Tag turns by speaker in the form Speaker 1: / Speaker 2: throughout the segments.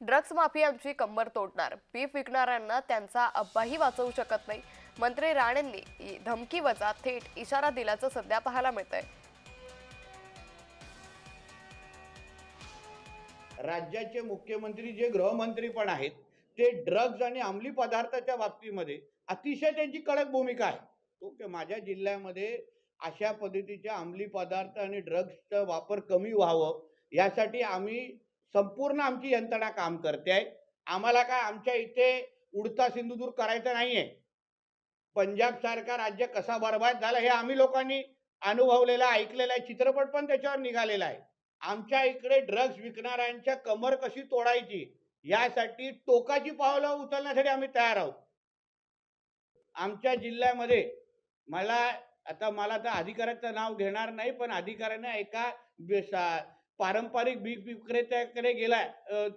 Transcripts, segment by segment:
Speaker 1: Drugs माफियांची कंबर तोडणार. पीफ विकणाऱ्यांना त्यांचा अब्बाही वाचवू शकत नाही. मंत्री राणेंनी धमकी वजा थेट इशारा दिल्याचं सध्या पाहायला मिळतंय.
Speaker 2: राज्याचे मुख्यमंत्री जे गृहमंत्री पण आहेत ते ड्रग्ज आणि अंमली पदार्थाच्या बाबतीमध्ये अतिशय त्यांची कडक भूमिका आहे. ओके माझ्या जिल्ह्यामध्ये अशा पद्धतीच्या अंमली पदार्थ आणि ड्रग्जचा वापर कमी व्हावं यासाठी आम्ही संपूर्ण आमची यंत्रणा काम करते आहे. आम्हाला काय आमच्या इथे उडता सिंधुदूर करायचं नाहीये. पंजाब सारखा राज्य कसा बर्बाद झाला हे आम्ही लोकांनी अनुभवलेलं ऐकलेलं आहे. चित्रपट पण त्याच्यावर निघालेला आहे. आमच्या इकडे ड्रग्ज विकणाऱ्यांच्या कमर कशी तोडायची यासाठी टोकाची पावलं उचलण्यासाठी आम्ही तयार आहोत. आमच्या जिल्ह्यामध्ये मला आता मला तर अधिकाऱ्याचं नाव घेणार नाही पण अधिकाऱ्याने एका पारंपरिक बीज विक्रेत्याकडे गेलाय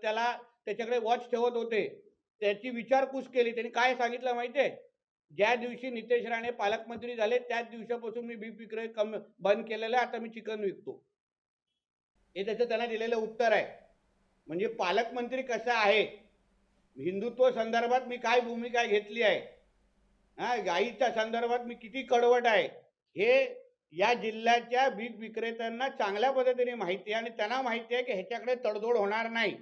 Speaker 2: त्याला त्याच्याकडे वॉच ठेवत होते. त्याची विचारपूस केली. त्यांनी काय सांगितलं माहितीये? ज्या दिवशी नितेश राणे पालकमंत्री झाले त्याच दिवसापासून मी बीफ विक्रय कम बंद केलेलं आहे. आता मी चिकन विकतो. हे त्याचं त्यांना दिलेलं उत्तर आहे. म्हणजे पालकमंत्री कसं आहे? हिंदुत्व संदर्भात मी काय भूमिका घेतली आहे? हा गाईच्या संदर्भात मी किती कडवट आहे? हे या जिल्ह्याच्या बीज विक्रेत्यांना चांगल्या पद्धतीने माहिती आहे आणि त्यांना माहिती आहे की ह्याच्याकडे तडजोड होणार नाही.